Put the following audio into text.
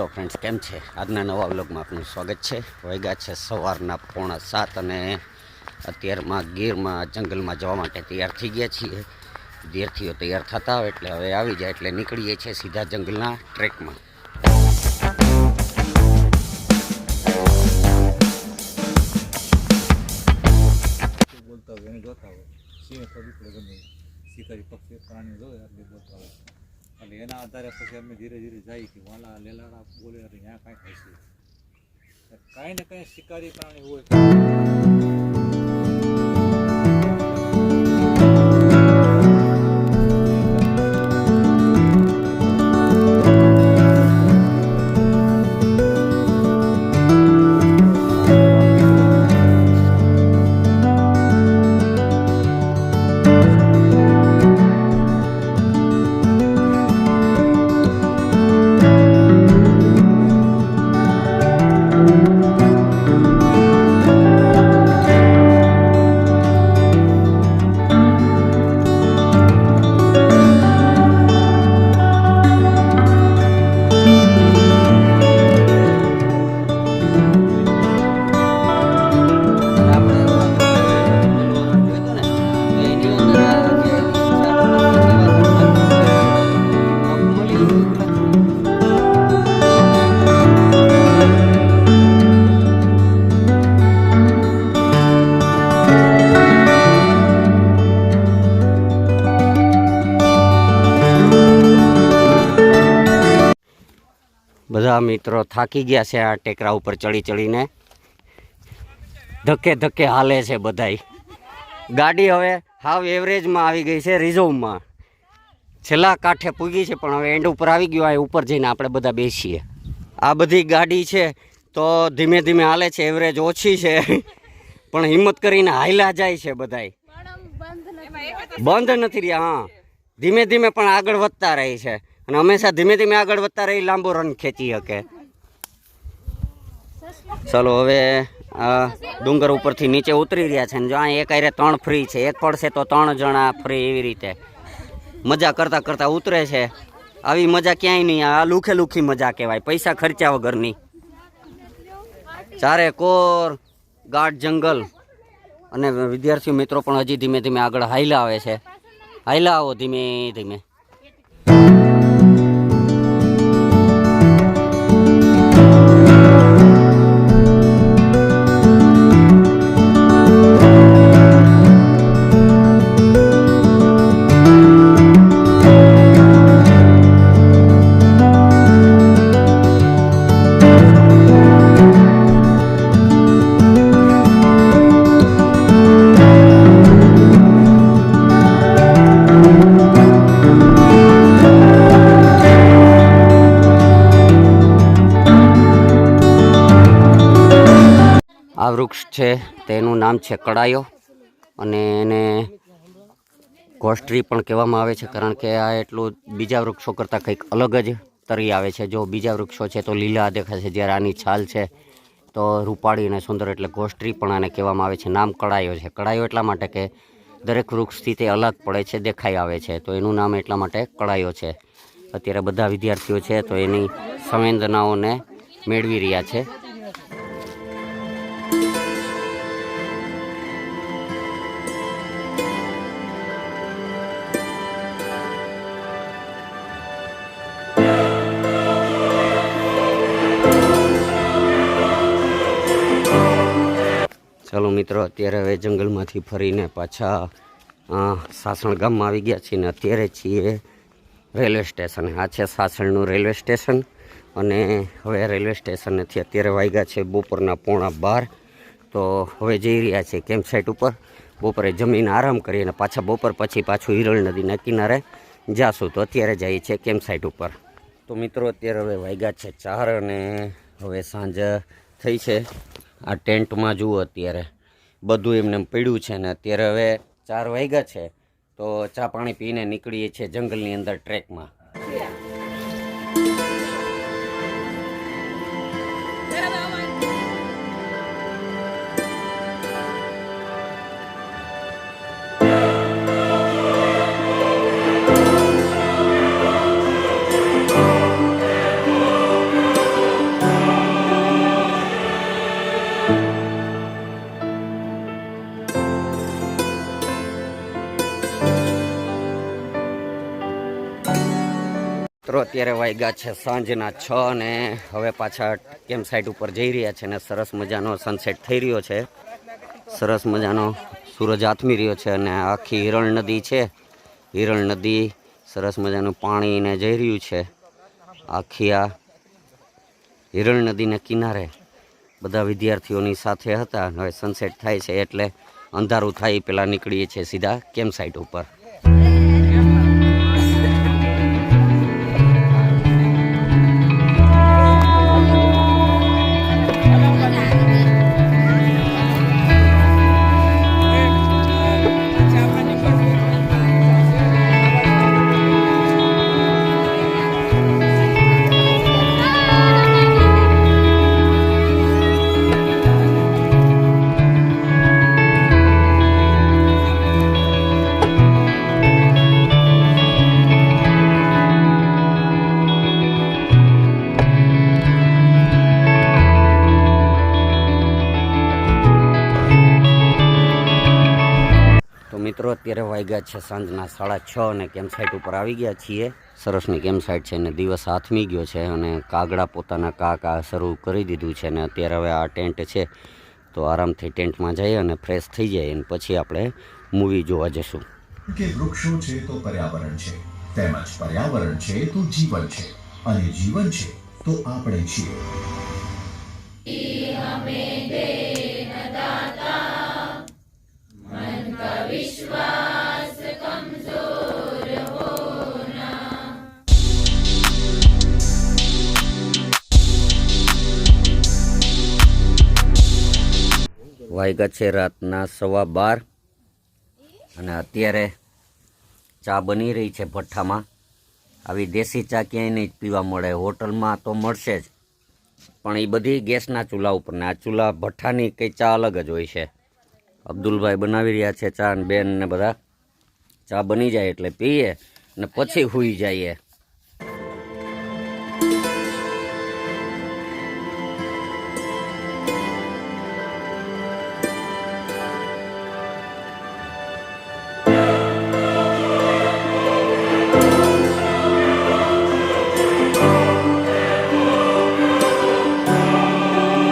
Hello friends કેમ છે? આજના નવા વ્લોગમાં આપનું સ્વાગત છે. વૈગ્યા છે સવારના પોણા સાત અને અત્યારમાં ગીરમાં, જંગલમાં જવા માટે તૈયાર થઈ ગયા છીએ. વિદ્યાર્થીઓ તૈયાર થતા હોય એટલે હવે આવી જાય એટલે નીકળીએ છીએ સીધા જંગલના ટ્રેકમાં. બોલતા હોય, એને જોતા હોય. સિંહ તો દીકરો ગમે. એ. શિકારી પક્ષી પ્રાણી જોવે બોલતા હોય. એટલે એના આધારે પછી અમે ધીરે ધીરે જાય કે વાલા લેલાડા બોલે ત્યાં કાંઈ હશે. કાંઈ ને કાંઈ શિકારી પ્રાણી હોય. બધા મિત્રો થાકી ગયા છે આ ટેકરા ઉપર ચડી ચડીને. ધક્કે ધક્કે હાલે છે બધાય. ગાડી હવે હાવ એવરેજમાં આવી ગઈ છે રિઝર્વમાં. છેલ્લા કાંઠે પૂગી છે પણ હવે એન્ડ ઉપર આવી ગયો આ ઉપર જઈને આપણે બધા બેસીએ. આ બધી ગાડી છે તો ધીમે ધીમે હાલે છે એવરેજ ઓછી છે. પણ હિંમત કરીને હાયલા જાય છે બધાય. બંધ નથી રહ્યા હા. ધીમે ધીમે પણ આગળ વધતા રહી છે. અને હંમેશા ધીમે ધીમે આગળ વધતા રહી, લાંબો રન ખેંચી શકે. ચલો, હવે ડુંગર ઉપરથી નીચે ઉતરી રહ્યા છે ને જો આ એક આરે ત્રણ ફ્રી છે, એક પડશે તો ત્રણ જણા ફ્રી એવી રીતે. મજા કરતાં કરતાં ઉતરે છે. આવી મજા ક્યાંય નહીં, આ લુખે લુખી મજા કહેવાય. પૈસા ખર્ચ્યા વગરની. ચારે કોર, ગાઢ જંગલ. અને વિદ્યાર્થી મિત્રો પણ હજી ધીમે ધીમે આગળ હાઈલા આવે છે. હાઈલા આવો ધીમે ધીમે. આ વૃક્ષ છે, તેનું નામ છે કડાયો અને એને ઘોસ્ટ્રી પણ કહેવામાં આવે છે કારણ કે આ એટલું બીજા વૃક્ષો કરતાં કંઈક અલગ જ તરી આવે છે. જો બીજા વૃક્ષો છે તો લીલા દેખાય છે, જ્યારે આની છાલ છે તો રૂપાળી અને સુંદર એટલે ઘોસ્ટ્રી પણ આને કહેવામાં આવે છે. નામ કડાયો છે. કડાયો એટલા માટે કે દરેક વૃક્ષથી તે અલગ પડે છે, દેખાઈ આવે છે. તો એનું નામ એટલા માટે કડાયો છે. અત્યારે બધા વિદ્યાર્થીઓ છે તો એની સંવેદનાઓને મેળવી રહ્યા છે. ચાલો મિત્રો, અત્યારે હવે જંગલમાંથી ફરીને પાછા સાસણ ગામમાં આવી ગયા છીએ ને અત્યારે છીએ રેલવે સ્ટેશન. આ છે સાસણનું રેલવે સ્ટેશન અને હવે રેલવે સ્ટેશનેથી અત્યારે વાગ્યા છે બપોરના પોણા બાર. તો હવે જઈ રહ્યા છે કેમ્પ સાઇટ ઉપર. બપોરે જમીને આરામ કરી અને પાછા બપોર પછી પાછું હિરળ નદીના કિનારે જાશું. તો અત્યારે જઈએ છીએ કેમ્પ સાઇટ ઉપર. તો મિત્રો, અત્યારે હવે વાગ્યા છે ચાર અને હવે સાંજ થઈ છે. આ ટેન્ટમાં જુઓ અત્યારે. બધું એમને એમ પડ્યું છે ને અત્યારે હવે ચાર વાગ્યા છે તો ચા પાણી પીને નીકળીએ છીએ જંગલની અંદર ટ્રેકમાં. મિત્રો, અત્યારે વાગ્યા છે સાંજના છ ને હવે પાછા કેમ્પ સાઇટ ઉપર જઈ રહ્યા છે ને સરસ મજાનો સનસેટ થઈ રહ્યો છે. સરસ મજાનો સૂરજ આથમી રહ્યો છે અને આખી હિરણ નદી છે. હિરણ નદી સરસ મજાનું પાણીને જઈ રહ્યું છે. આખી આ હિરણ નદીના કિનારે બધા વિદ્યાર્થીઓની સાથે હતા હવે સનસેટ થાય છે એટલે અંધારું થાય પહેલાં નીકળીએ છીએ સીધા કેમ્પ સાઇટ ઉપર. મિત્રો, અત્યારે વાગ્યા છે સાંજના સાડા છ અને કેમ્પ સાઇટ ઉપર આવી ગયા છીએ. સરસની કેમ્પ સાઇટ છે અને દિવસ હાથમી ગયો છે અને કાગડા પોતાના કાકા શરૂ કરી દીધું છે અને અત્યારે હવે આ ટેન્ટ છે. તો આરામથી ટેન્ટમાં જઈએ અને ફ્રેશ થઈ જાય અને પછી આપણે મૂવી જોવા જશું. કે વૃક્ષો છે તો પર્યાવરણ છે, તેમજ પર્યાવરણ છે તો જીવન છે. અને જીવન છે તો આપણે છીએ. વાગ્યા છે રાતના સવા બાર. અને અત્યારે ચા બની રહી છે ભઠ્ઠામાં. આવી દેશી ચા ક્યાંય નહીં પીવા મળે, હોટલમાં તો મળશે જ. પણ એ બધી ગેસના ચૂલા ઉપરને, આ ચૂલા ભઠ્ઠાની કંઈ ચા અલગ જ હોય છે. અબ્દુલભાઈ બનાવી રહ્યા છે ચા અને બેન ને બધા. ચા બની જાય એટલે પીએ અને પછી હુઈ જઈએ.